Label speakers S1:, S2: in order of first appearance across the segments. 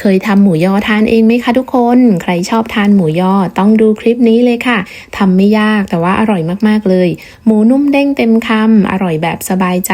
S1: เคยทำหมูยอทานเองไหมคะทุกคน ใครชอบทานหมูยอต้องดูคลิปนี้เลยค่ะทำไม่ยากแต่ว่าอร่อยมากๆเลย หมูนุ่มเด้งเต็มคำอร่อยแบบสบายใจ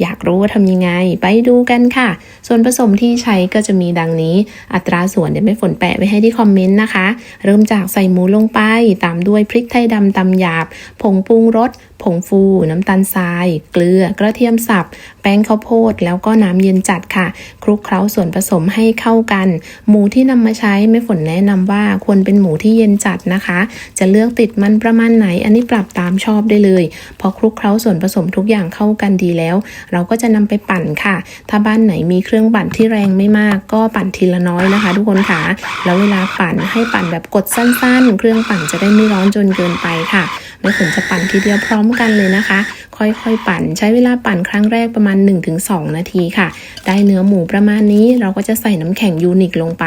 S1: อยากรู้ว่าทำยังไง ไปดูกันค่ะ ส่วนผสมที่ใช้ก็จะมีดังนี้ อัตราส่วนเดี๋ยวไม่ฝนแปะไว้ให้ที่คอมเมนต์นะคะ เริ่มจากใส่หมูลงไป ตามด้วยพริกไทยดำตำหยาบ ผงปรุงรสผงฟู น้ำตาลทราย เกลือกระเทียมสับ แป้งข้าวโพด แล้วก็น้ำเย็นจัดค่ะ คลุกเคล้าส่วนผสมให้เข้ากัน หมูที่นำมาใช้แม่ฝนแนะนำว่าควรเป็นหมูที่เย็นจัดนะคะ จะเลือกติดมันประมาณไหน อันนี้ปรับตามชอบได้เลยพอคลุกเคล้าส่วนผสมทุกอย่างเข้ากันดีแล้ว เราก็จะนำไปปั่นค่ะ ถ้าบ้านไหนมีเครื่องปั่นที่แรงไม่มาก ก็ปั่นทีละน้อยนะคะ ทุกคนค่ะแล้วเวลาปั่นให้ปั่นแบบกดสั้นๆ เครื่องปั่นจะได้ไม่ร้อนจนเกินไปค่ะ แม่ฝนจะปั่นทีเดียวพร้อมกันเลยนะคะ ค่อยๆ ปั่นใช้เวลาปั่นครั้งแรกประมาณ 1-2 นาทีค่ะ ได้เนื้อหมูประมาณนี้เราก็จะใส่น้ำแข็งยูนิคลงไป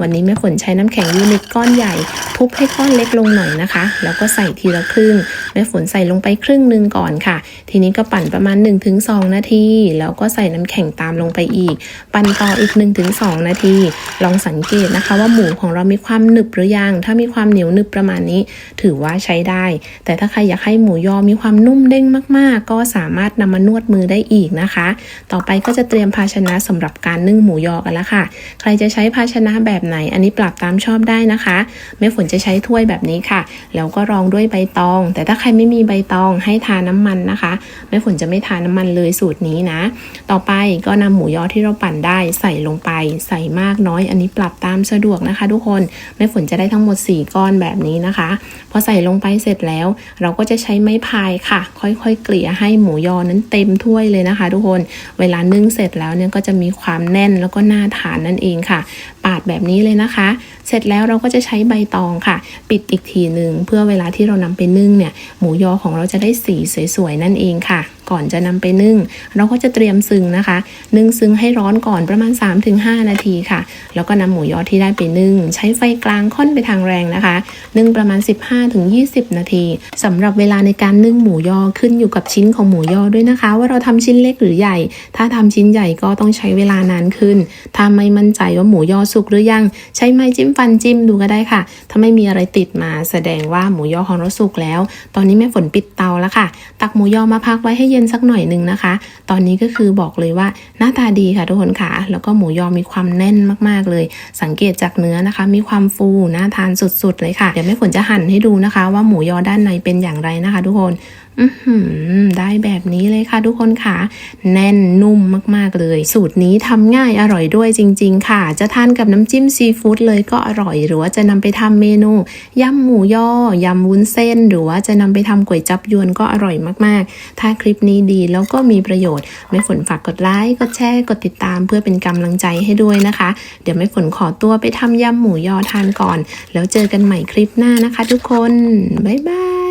S1: วันนี้แม่ฝนใช้น้ำแข็งยูนิคก้อนใหญ่ ทุบให้ก้อนเล็กลงหน่อยนะคะ แล้วก็ใส่ทีละครึ่งแม่ฝนใส่ลงไปครึ่งหนึ่งก่อนค่ะ ทีนี้ก็ปั่นประมาณ 1-2 นาที แล้วก็ใส่น้ำแข็งตามลงไปอีก ปั่นต่ออีก 1-2 นาที ลองสังเกตนะคะ ว่าหมูของเรามีความหนึบหรือยัง ถ้ามีความเหนียวหนึบประมาณนี้ ถือว่าใช้ได้ แต่ถ้าใครอยากให้หมูยอมีความนุ่มเด้งมาก ๆ ก็สามารถนำมานวดมือได้อีกนะคะ ต่อไปก็จะเตรียมภาชนะสำหรับการนึ่งหมูยอกันแล้วค่ะ ใครจะใช้ภาชนะแบบไหน อันนี้ปรับตามชอบได้นะคะแม่ฝนจะใช้ถ้วยแบบนี้ค่ะแล้วก็รองด้วยใบตอง แต่ถ้าใครไม่มีใบตองให้ทาน้ำมันนะคะแม่ฝนจะไม่ทาน้ำมันเลยสูตรนี้นะ ต่อไปก็นำหมูยอที่เราปั่นได้ใส่ลงไปใส่มากน้อยอันนี้ปรับตามสะดวกนะคะ ทุกคนแม่ฝนจะได้ทั้งหมด 4 ก้อนแบบนี้นะคะ พอใส่ลงไปเสร็จแล้ว เราก็จะใช้ไม้พายค่ะ ค่อยๆเกลี่ยให้หมูยอนั้นเต็มถ้วยเลยนะคะ ทุกคนเวลานึ่งเสร็จแล้วเนี่ยก็จะมีความแน่นแล้วก็น่าทานนั่นเองค่ะาดแบบนี้เลยนะคะ เสร็จแล้วเราก็จะใช้ใบตองค่ะ ปิดอีกทีหนึ่งเพื่อเวลาที่เรานำไปนึ่งเนี่ยหมูยอของเราจะได้สีสวยๆนั่นเองค่ะ ก่อนจะนำไปนึ่ง เราก็จะเตรียมซึ้งนะคะ นึ่งซึ้งให้ร้อนก่อนประมาณ 3-5 นาทีค่ะ แล้วก็นำหมูยอที่ได้ไปนึ่ง ใช้ไฟกลางค่อนไปทางแรงนะคะ นึ่งประมาณ 15-20 นาทีสำหรับเวลาในการนึ่งหมูยอขึ้นอยู่กับชิ้นของหมูยอด้วยนะคะ ว่าเราทำชิ้นเล็กหรือใหญ่ ถ้าทำชิ้นใหญ่ก็ต้องใช้เวลานานขึ้น ถ้าไม่มั่นใจว่าหมูยอสุกหรือยัง ใช้ไม้จิ้มฟันจิ้มดูก็ได้ค่ะ ถ้าไม่มีอะไรติดมาแสดงว่าหมูยอของเราสุกแล้ว ตอนนี้แม่ฝนปิดเตาแล้วค่ะ ตักหมูยอมาพักไว้ให้เย็นสักหน่อยหนึ่งนะคะ ตอนนี้ก็คือบอกเลยว่าหน้าตาดีค่ะทุกคนค่ะแล้วก็หมูยอมีความแน่นมากๆเลย สังเกตจากเนื้อนะคะ มีความฟูน่าทานสุดๆเลยค่ะ เดี๋ยวแม่ฝนจะหั่นให้ดูนะคะ ว่าหมูยอด้านในเป็นอย่างไรนะคะ ทุกคนได้แบบนี้เลยค่ะทุกคนค่ะ แน่นนุ่มมากๆเลย สูตรนี้ทำง่ายอร่อยด้วยจริง ๆ ค่ะ จะทานกับน้ำจิ้มซีฟู้ดเลยก็อร่อย หรือว่าจะนำไปทำเมนูยำหมูยอยำวุ้นเส้น หรือว่าจะนำไปทำก๋วยจับยวนก็อร่อยมากๆ ถ้าคลิปนี้ดีแล้วก็มีประโยชน์แม่ฝนฝากกดไลค์กดแชร์กดติดตามเพื่อเป็นกำลังใจให้ด้วยนะคะ เดี๋ยวแม่ฝนขอตัวไปทำยำหมูยอทานก่อน แล้วเจอกันใหม่คลิปหน้านะคะ ทุกคนบ๊ายบาย